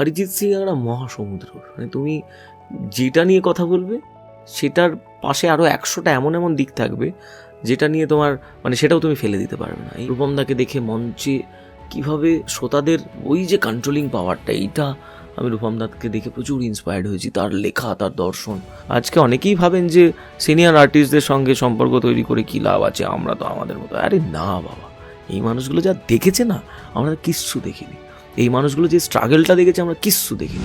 অরিজিৎ সিং একটা মহাসমুদ্র। মানে তুমি যেটা নিয়ে কথা বলবে, সেটার পাশে আরও একশোটা এমন এমন দিক থাকবে, যেটা নিয়ে তোমার মানে সেটাও তুমি ফেলে দিতে পারবে না। এই রূপমদাকে দেখে মঞ্চে কীভাবে শ্রোতাদের ওই যে কন্ট্রোলিং পাওয়ারটা এইটা আমি রূপম রূপমদাকে দেখে প্রচুর ইন্সপায়ার্ড হয়েছি। তার লেখা, তার দর্শন। আজকে অনেকেই ভাবেন যে সিনিয়র আর্টিস্টদের সঙ্গে সম্পর্ক তৈরি করে কী লাভ আছে, আমরা তো আমাদের মতো। আরে না বাবা, এই মানুষগুলো যা দেখেছে না, আমরা কিচ্ছু দেখিনি। এই মানুষগুলো যে স্ট্রাগলটা দেখেছে আমরা কিচ্ছু দেখিনি।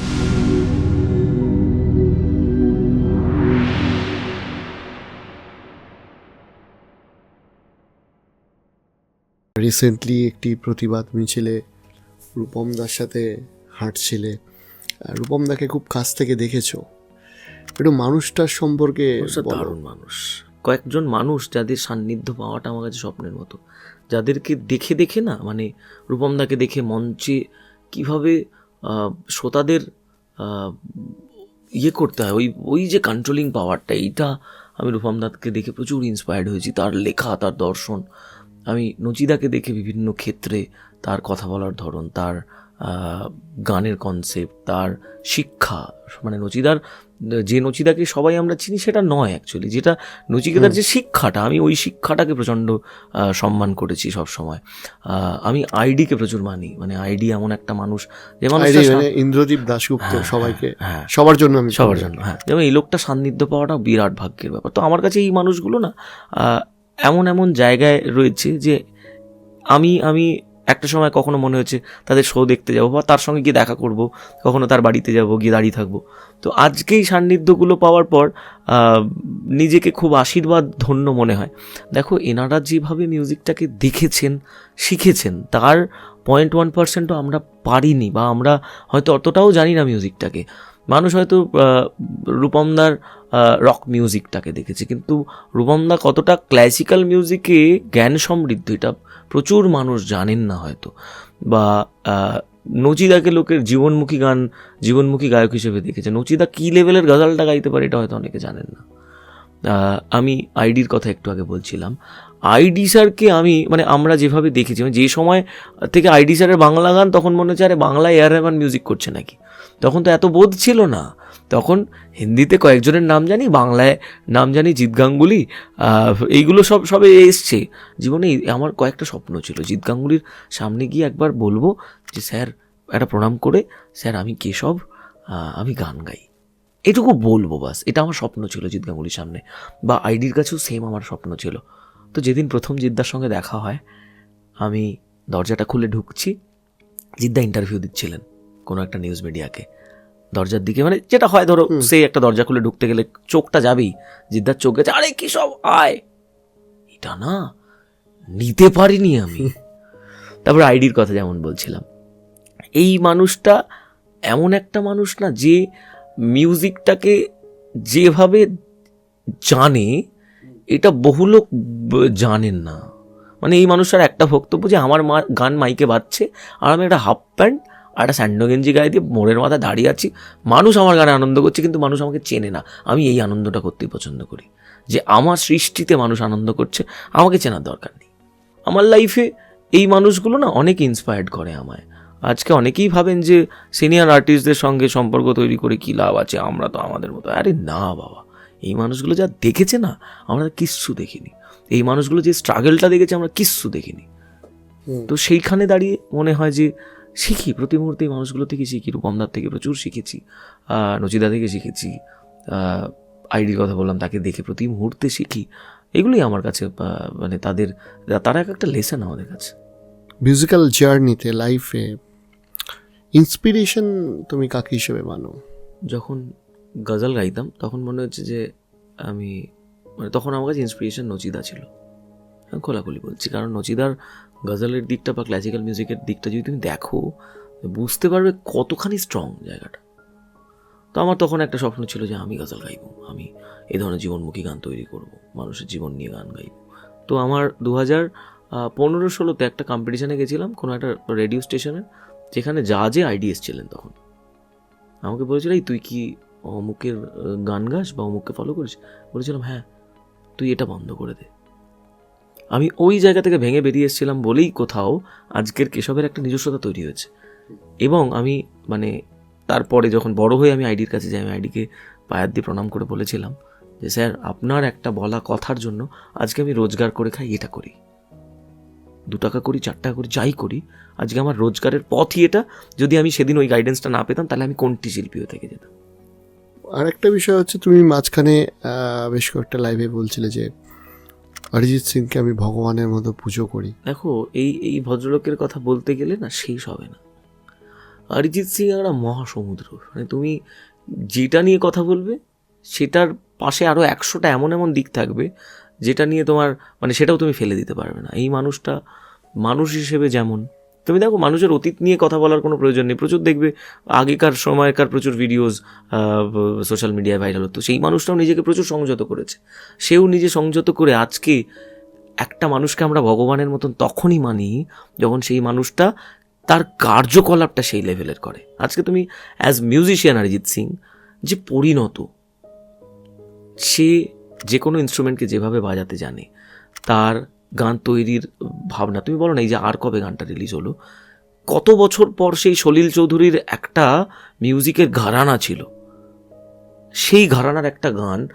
রিসেন্টলি একটি প্রতিবাদ মিছিলে রূপমদার সাথে হাঁটছিলে। আর রূপমদাকে খুব কাছ থেকে দেখেছ? একটু মানুষটার সম্পর্কে দারুণ মানুষ। কয়েকজন মানুষ যাদের সান্নিধ্য পাওয়াটা আমার কাছে স্বপ্নের মতো। যাদেরকে দেখে দেখে না মানে রূপমদাকে দেখে মঞ্চে কীভাবে শ্রোতাদের ইয়ে করতে হয়, ওই ওই যে কন্ট্রোলিং পাওয়ারটা এইটা আমি রূপমদাকে দেখে প্রচুর ইন্সপায়ার্ড হয়েছি। তার লেখা, তার দর্শন, আমি নচিদাকে দেখে বিভিন্ন ক্ষেত্রে তার কথা বলার ধরন, তার গানের কনসেপ্ট তার শিক্ষা মানে নচিদার যে নচিদাকে সবাই আমরা চিনি সেটা নয় অ্যাকচুয়ালি যেটা নচিকেতার যে শিক্ষাটা আমি ওই শিক্ষাটাকে প্রচণ্ড সম্মান করেছি সব সময় আমি আইডিকে প্রচুর মানি মানে আইডি এমন একটা মানুষ যে আরে মানুষটা মানে ইন্দ্রদীপ দাশগুপ্ত হ্যাঁ, সবাইকে হ্যাঁ সবার জন্য আমি সবার জন্য হ্যাঁ। যেমন এই লোকটা সান্নিধ্য পাওয়াটা বিরাট ভাগ্যের ব্যাপার। তো আমার কাছে এই মানুষগুলো না এমন এমন জায়গায় রয়েছে যে আমি আমি একটা সময় কখনো মনে হয়েছে তাদের শো দেখতে যাব বা তার সঙ্গে গিয়ে দেখা করব, কখনো তার বাড়িতে যাব, গিয়ে দাঁড়িয়ে থাকব। তো আজকে এই সান্নিধ্যগুলো পাওয়ার পর নিজেকে খুব আশীর্বাদ ধন্য মনে হয়। দেখো, এনারা যেভাবে মিউজিকটাকে দেখেছেন, শিখেছেন, তার পয়েন্ট ওয়ান পার্সেন্টও আমরা পারিনি বা আমরা হয়তো অতটাও জানি না মিউজিকটাকে মানুষ হয়তো রূপমদার রক মিউজিকটাকে দেখেছে, কিন্তু রূপমদা কতটা ক্লাসিক্যাল মিউজিকে জ্ঞান সমৃদ্ধ, এটা প্রচুর মানুষ জানেন না হয়তো। বা নচিদাকে লোকের জীবনমুখী গান, জীবনমুখী গায়ক হিসেবে দেখেছে নচিদা কী লেভেলের গজালটা গাইতে পারে এটা হয়তো অনেকে জানেন না। আমি আইডির কথা একটু আগে বলছিলাম। আইডি স্যারকে আমি মানে আমরা যেভাবে দেখেছি মানে যে সময় থেকে আইডি স্যারের বাংলা গান তখন মনে হচ্ছে, আরে বাংলা এয়ার রেহমান মিউজিক করছে নাকি? তখন তো এত বোধ ছিল না। তখন হিন্দিতে কয়েকজনের নাম জানি, বাংলায় নাম জানি জিৎ গাঙ্গুলি এইগুলো সব, সবে এসছে। জীবনে আমার কয়েকটা স্বপ্ন ছিল। জিৎ গাঙ্গুলির সামনে গিয়ে একবার বলব যে, স্যার, একটা প্রণাম করে, স্যার, আমি কেশব আমি গান গাই। এটুকু বলব বাস, এটা আমার স্বপ্ন ছিল জিৎ গাঙ্গুলির সামনে। বা আইডির কাছেও সেম আমার স্বপ্ন ছিল। তো যেদিন প্রথম জিদ্দার সঙ্গে দেখা হয়, আমি দরজাটা খুলে ঢুকছি। জিদ্দা ইন্টারভিউ দিচ্ছিলেন কোনো একটা নিউজ মিডিয়াকে দরজার দিকে। মানে যেটা হয় ধরো সে একটা দরজা খুলে ঢুকতে গেলে চোখটা যাবেই জিদ্দার চোখ গেছে আরে কি সব? আয়! এটা না নিতে পারিনি আমি। তারপর আইডির কথা যেমন বলছিলাম। এই মানুষটা এমন একটা মানুষ না যে মিউজিকটাকে যেভাবে জানে এটা বহু লোক জানেন না। মানে এই মানুষটার একটা বক্তব্য যে আমার মা গান মাইকে বাজছে আর আমি একটা হাফ প্যান্ট একটা স্যান্ডো গেঞ্জি গায়ে দিয়ে মোড়ের মাথায় দাঁড়িয়ে আছি। মানুষ আমার গানে আনন্দ করছে কিন্তু মানুষ আমাকে চেনে না। আমি এই আনন্দটা করতেই পছন্দ করি। যে আমার সৃষ্টিতে মানুষ আনন্দ করছে আমাকে চেনার দরকার নেই। আমার লাইফে এই মানুষগুলো না অনেক ইন্সপায়ার্ড করে আমায়। আজকে অনেকেই ভাবেন যে সিনিয়র আর্টিস্টদের সঙ্গে সম্পর্ক তৈরি করে কী লাভ আছে? আমরা তো আমাদের মতো। আরে না বাবা। এই মানুষগুলো যা দেখেছে না আমরা কিচ্ছু দেখিনি। এই মানুষগুলো যে স্ট্রাগলটা দেখেছে আমরা কিচ্ছু দেখিনি। তো সেইখানে দাঁড়িয়ে মনে হয় যে শিখি প্রতি মুহূর্তে এই মানুষগুলো থেকে শিখি রূপমদার থেকে প্রচুর শিখেছি নচিদা থেকে শিখেছি আইডির কথা বললাম তাকে দেখে প্রতি মুহূর্তে শিখি। এগুলোই আমার কাছে মানে তাদের তারা এক একটা লেসন আমাদের কাছে। মিউজিক্যাল জার্নিতে লাইফে ইন্সপিরেশন তুমি কাকে হিসেবে মানো? যখন গজল গাইতাম তখন মনে হচ্ছে যে আমি মানে তখন আমার কাছে ইন্সপিরেশন নচিদা ছিল। খোলাখুলি বলছি কারণ নচিদার গজলের দিকটা বা ক্লাসিক্যাল মিউজিকের দিকটা যদি তুমি দেখো, বুঝতে পারবে কতখানি স্ট্রং জায়গাটা। তো আমার তখন একটা স্বপ্ন ছিল যে আমি গজল গাইবো, আমি এই ধরনের জীবনমুখী গান তৈরি করব, মানুষের জীবন নিয়ে গান গাইব। তো আমার দু হাজার পনেরো ষোলোতে একটা কম্পিটিশানে গেছিলাম কোনো একটা রেডিও স্টেশনে যেখানে যা যে আইডি এসছিলেন তখন। আমাকে বলেছিল, এই তুই কি অমুকের গান গাস বা অমুককে ফলো করিস? বলেছিলাম হ্যাঁ তুই এটা বন্ধ করে দে। আমি ওই জায়গা থেকে ভেঙে বেরিয়ে এসেছিলাম বলেই কোথাও আজকের কেশবের একটা নিজস্বতা তৈরি হয়েছে। এবং আমি মানে তারপরে যখন বড় হয়ে আমি আইডির কাছে যাই, আমি আইডিকে পায়ার দিয়ে প্রণাম করে বলেছিলাম যে, স্যার, আপনার একটা বলা কথার জন্য আজকে আমি রোজগার করে খাই, এটা করি। দু টাকা করি, চার টাকা করি, যাই করি, আজকে আমার রোজগারের পথই এটা। যদি আমি সেদিন ওই গাইডেন্সটা না পেতাম, তাহলে আমি কোনটি শিল্পী হয়ে থেকে যেতাম? আর একটা বিষয় হচ্ছে, তুমি মাঝখানে বেশ কয়েকটা লাইভে বলছিলে যে অরিজিৎ সিংকে আমি ভগবানের মতো পুজো করি। দেখো, এই এই ভদ্রলোকের কথা বলতে গেলে না শেষ হবে না। অরিজিৎ সিং একটা মহাসমুদ্র। মানে তুমি যেটা নিয়ে কথা বলবে, সেটার পাশে আরও একশোটা এমন এমন দিক থাকবে, যেটা নিয়ে তোমার মানে সেটাও তুমি ফেলে দিতে পারবে না। এই মানুষটা, মানুষ হিসেবে যেমন তুমি দেখো, মানুষের অতীত নিয়ে কথা বলার কোনো প্রয়োজন নেই। প্রচুর দেখবে, আগেকার সময়কার প্রচুর ভিডিওস সোশ্যাল মিডিয়ায় ভাইরাল হতো। সেই মানুষটাও নিজেকে প্রচুর সংযত করেছে। সেও নিজে সংযত করে আজকে একটা মানুষকে আমরা ভগবানের মতন তখনই মানি যখন সেই মানুষটা তার কার্যকলাপটা সেই লেভেলের করে। আজকে তুমি অ্যাজ মিউজিশিয়ান অরিজিৎ সিং, যে পরিণত, সে যে কোনো ইনস্ট্রুমেন্টকে যেভাবে বাজাতে জানে, তার গান তৈরির ভাবনা। তুমি বলো না, এই যে আর কবে গানটা রিলিজ হলো? কত বছর পর সেই সলিল চৌধুরীর একটা মিউজিকের ঘরানা ছিল। সেই ঘরানার একটা গান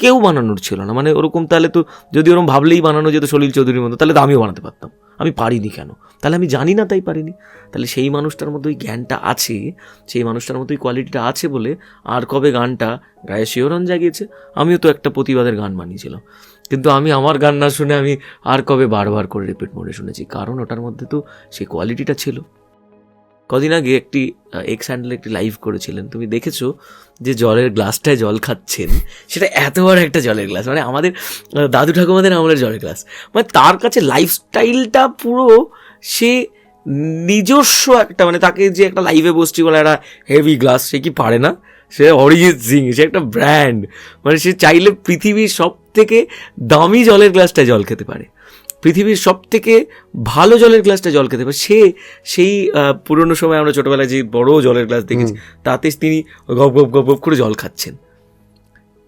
কেউ বানানোর ছিল না। মানে ওরকম তাহলে তো যদি ওরকম ভাবলেই বানানো যেত সলিল চৌধুরীর মতো, তাহলে তো আমিও বানাতে পারতাম। আমি পারিনি কেন? তাহলে আমি জানি না, তাই পারিনি। তাহলে সেই মানুষটার মধ্যে ওই জ্ঞানটা আছে, সেই মানুষটার মধ্যে ওই কোয়ালিটিটা আছে বলে আর কবে গানটা গায়ে শিহরণ জাগিয়েছে, আমিও তো একটা প্রতিবাদের গান বানিয়েছিলাম। কিন্তু আমি আমার গান না শুনে আমি আর কবে বারবার করে রিপিট মোডে শুনেছি। কারণ ওটার মধ্যে তো সেই কোয়ালিটিটা ছিল। কদিন আগে একটি এক্স হ্যান্ডেল একটি লাইভ করেছিলেন। তুমি দেখেছ যে জলের গ্লাসটায় জল খাচ্ছেন? সেটা এত বড় একটা জলের গ্লাস। মানে আমাদের দাদু ঠাকুমাদের আমলের জলের গ্লাস। মানে তার কাছে লাইফস্টাইলটা পুরো সে নিজস্ব একটা মানে তাকে যে একটা লাইভে বসছি বলে একটা হেভি গ্লাস সে কি পারে না? সে অরিজিৎ সিং, সে একটা ব্র্যান্ড মানে সে চাইলে পৃথিবীর সব থেকে দামি জলের গ্লাসটায় জল খেতে পারে। পৃথিবীর সব থেকে ভালো জলের গ্লাসটা জল খেতে পারে। সে সেই পুরোনো সময় আমরা ছোটবেলায় যে বড় জলের গ্লাস দেখেছি তাতে তিনি গপ গপ গপ গপ করে জল খাচ্ছেন।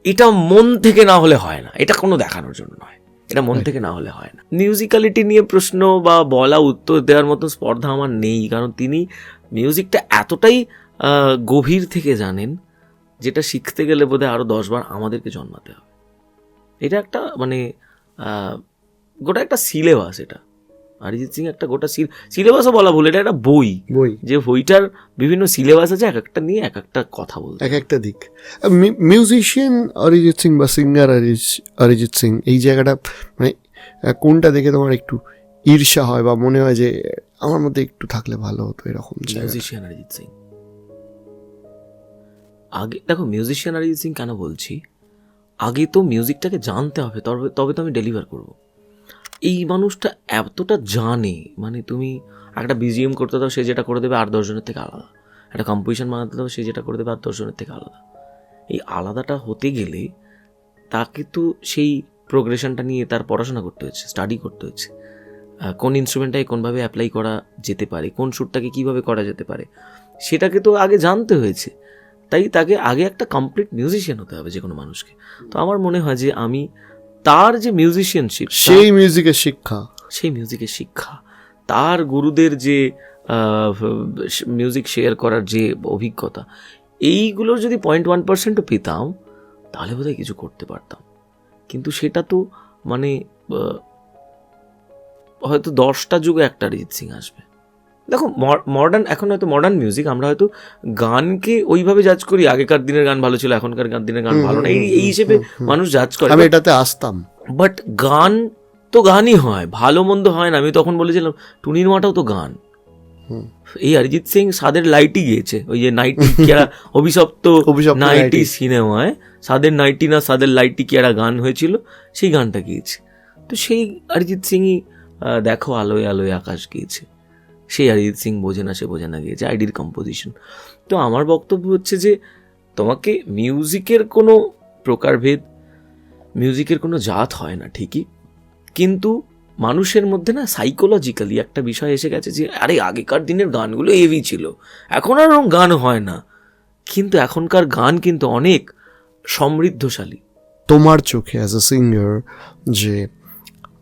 এটা মন থেকে না হলে হয় না। এটা কোনো দেখানোর জন্য নয়। এটা মন থেকে না হলে হয় না। মিউজিক্যালিটি নিয়ে প্রশ্ন বা বলা উত্তর দেওয়ার মতো স্পর্ধা আমার নেই কারণ তিনি মিউজিকটা এতটাই গভীর থেকে জানেন যেটা শিখতে গেলে বোধহয় আরও দশবার আমাদেরকে জন্মাতে হবে। এটা একটা মানে গোটা একটা সিলেবাস এটা। অরিজিৎ সিং একটা গোটা সিলেবাসও বলা ভুল এটা একটা বই। বই। যে বইটার বিভিন্ন সিলেবাস আছে এক একটা নিয়ে এক একটা কথা বলতে এক একটা দিক। মিউজিশিয়ান অরিজিৎ সিং বা সিঙ্গার অরিজিৎ সিং এই জায়গাটা মানে কোনটা দেখে তোমার একটু ঈর্ষা হয় বা মনে হয় যে আমার মধ্যে একটু থাকলে ভালো হতো এরকম মিউজিশিয়ান অরিজিৎ সিং। আগে দেখো মিউজিশিয়ান অরিজিৎ সিং কেন বলছি? আগে তো মিউজিকটাকে জানতে হবে তবে তবে তো আমি ডেলিভার করব। এই মানুষটা এতটা জানে মানে তুমি একটা বিজিএম করতে দাও, সে যেটা করে দেবে আর দশজনের থেকে আলাদা। একটা কম্পোজিশন বানাতে দাও, সে যেটা করে দেবে আর দশজনের থেকে আলাদা। এই আলাদাটা হতে গেলে তাকে তো সেই প্রোগ্রেশনটা নিয়ে তার পড়াশোনা করতে হচ্ছে স্টাডি করতে হচ্ছে কোন ইনস্ট্রুমেন্টটাকে কোনভাবে অ্যাপ্লাই করা যেতে পারে, কোন শ্যুটটাকে কীভাবে করা যেতে পারে, সেটাকে তো আগে জানতে হয়েছে। তাই তাকে আগে একটা কমপ্লিট মিউজিশিয়ান হতে হবে যে কোনো মানুষকে। তো আমার মনে হয় যে আমি তার যে মিউজিশিয়ানশিপ সেই মিউজিকের শিক্ষা। সেই মিউজিকের শিক্ষা তার গুরুদের যে মিউজিক শেয়ার করার যে অভিজ্ঞতা এইগুলোর যদি পয়েন্ট ওয়ান পার্সেন্টও পেতাম তাহলে বোধহয় কিছু করতে পারতাম। কিন্তু সেটা তো মানে হয়তো দশটা যুগে একটা অরিজিৎ সিং আসবে। দেখো মডার্ন এখন হয়তো মডার্ন মিউজিক আমরা হয়তো গানকে ওইভাবে জাজ করি আগেকার দিনের গান ভালো ছিল এখনকার গান- দিনের গান ভালো না। এই হিসেবে মানুষ জাজ করে। আমি এটাতে আসতাম। বাট গান তো গানই হয় ভালো মন্দ হয় না। আমি তখন বলেছিলাম টুনির মাটাও তো গান। এই অরিজিৎ সিং সাদের লাইটই গিয়েছে ওই যে নাইটি কি একটা অভিশপ্ত নাইটি। সিনেমায় সাদের নাইটি না সাদের লাইটি কি একটা গান হয়েছিল সেই গানটা গিয়েছে। তো সেই অরিজিৎ সিংই দেখো আলোয় আলোয় আকাশ গিয়েছে। সেই অরিজিৎ সিং বোঝে না, সে বোঝে না গিয়েছে আইডির কম্পোজিশন তো আমার বক্তব্য হচ্ছে যে, তোমাকে মিউজিকের কোনো প্রকারভেদ মিউজিকের কোনো জাত হয় না, ঠিকই। কিন্তু মানুষের মধ্যে না সাইকোলজিক্যালি একটা বিষয় এসে গেছে যে, আরে আগেকার দিনের গানগুলো এভি ছিল, এখন আর ওরকম গান হয় না। কিন্তু এখনকার গান কিন্তু অনেক সমৃদ্ধশালী। তোমার চোখে অ্যাজ এ সিঙ্গার যে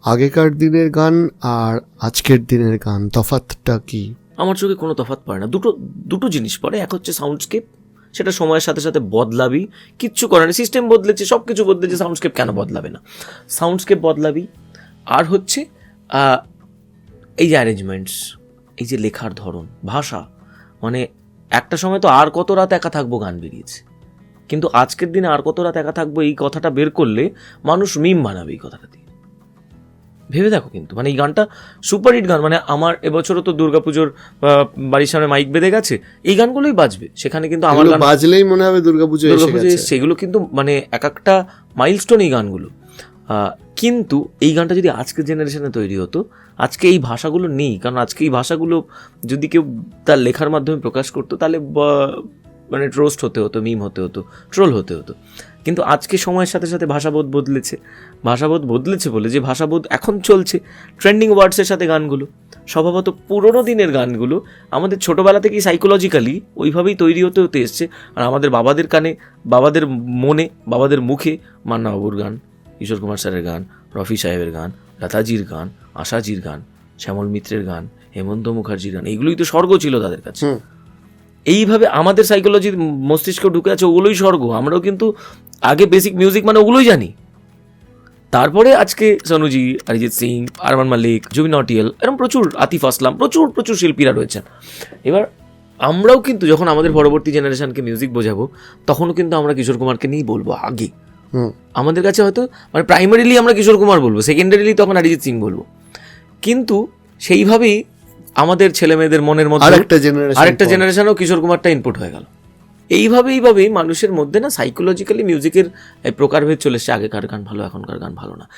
আগেকার দিনের গান আর আজকের দিনের গান, তফাৎটা কি? আমার চোখে কোনো তফাৎ পড়ে না। দুটো দুটো জিনিস পড়ে। এক হচ্ছে সাউন্ডস্কেপ সেটা সময়ের সাথে সাথে বদলাবি। কিচ্ছু করে না সিস্টেম বদলেছে সব কিছু বদলেছে সাউন্ডস্কেপ কেন বদলাবে না? সাউন্ডস্কেপ বদলাবি। আর হচ্ছে এই যে অ্যারেঞ্জমেন্টস এই যে লেখার ধরন, ভাষা মানে একটা সময় তো আর কত রাত একা থাকব গান বেরিয়েছে। কিন্তু আজকের দিনে আর কত রাত একা থাকব এই কথাটা বের করলে মানুষ মিম বানাবে এই কথাটা দিয়ে। ভেবে দেখো কিন্তু। মানে এই গানটা সুপার হিট গান। মানে আমার এবছরও তো দুর্গাপুজোর বাড়ির সামনে মাইক বেঁধে গেছে এই গানগুলোই বাজবে। সেখানে কিন্তু আমার গান বাজলেই মনে হবে দুর্গাপুজো দুর্গাপুজো এসছে কিন্তু মানে এক একটা মাইলস্টোন এই গানগুলো। কিন্তু এই গানটা যদি আজকের জেনারেশনে তৈরি হতো আজকে এই ভাষাগুলো নেই। কারণ আজকে এই ভাষাগুলো যদি কেউ তার লেখার মাধ্যমে প্রকাশ করতো তাহলে মানে ট্রোস্ট হতে হতো মিম হতে হতো ট্রোল হতে হতো। কিন্তু আজকে সময়ের সাথে সাথে ভাষাবোধ বদলেছে। ভাষাবোধ বদলেছে বলে যে ভাষাবোধ এখন চলছে। ট্রেন্ডিং ওয়ার্ডসের সাথে গানগুলো, স্বভাবত পুরোনো দিনের গানগুলো আমাদের ছোটোবেলা থেকেই সাইকোলজিক্যালি ওইভাবেই তৈরি হতে হতে এসছে। আর আমাদের বাবাদের কানে, বাবাদের মনে, বাবাদের মুখে মান্না বাবুর গান, কিশোর কুমার স্যারের গান, রফি সাহেবের গান, লতাজির গান, আশাজির গান, শ্যামল মিত্রের গান, হেমন্ত মুখার্জির গান এগুলোই তো স্বর্গ ছিল তাদের কাছে। এইভাবে আমাদের সাইকোলজির মস্তিষ্ক ঢুকে আছে ওগুলোই স্বর্গ। আমরাও কিন্তু আগে বেসিক মিউজিক মানে ওগুলোই জানি। তারপরে আজকে সনুজি অরিজিৎ সিং আরমান মালিক জুবিন নটিয়াল এরকম প্রচুর আতিফ আসলাম প্রচুর প্রচুর শিল্পীরা রয়েছেন। এবার আমরাও কিন্তু যখন আমাদের পরবর্তী জেনারেশনকে মিউজিক বোঝাবো তখনও কিন্তু আমরা কিশোর কুমারকে নিয়েই বলব আগে। হুম। আমাদের কাছে হয়তো মানে প্রাইমারিলি আমরা কিশোর কুমার বলব সেকেন্ডারিলি তখন অরিজিৎ সিং বলব। কিন্তু সেইভাবেই আমাদের ছেলে মেয়েদের মনের মধ্যে আরেকটা জেনারেশন আরেকটা জেনারেশনও কিশোর কুমারটা ইনপুট হয়ে গেল। এইভাবে এইভাবেই মানুষের মধ্যে না সাইকোলজিক্যালি মিউজিকের প্রকারভেদ চলে এসছে। আগেকার গান ভালো এখনকার গান ভালো না।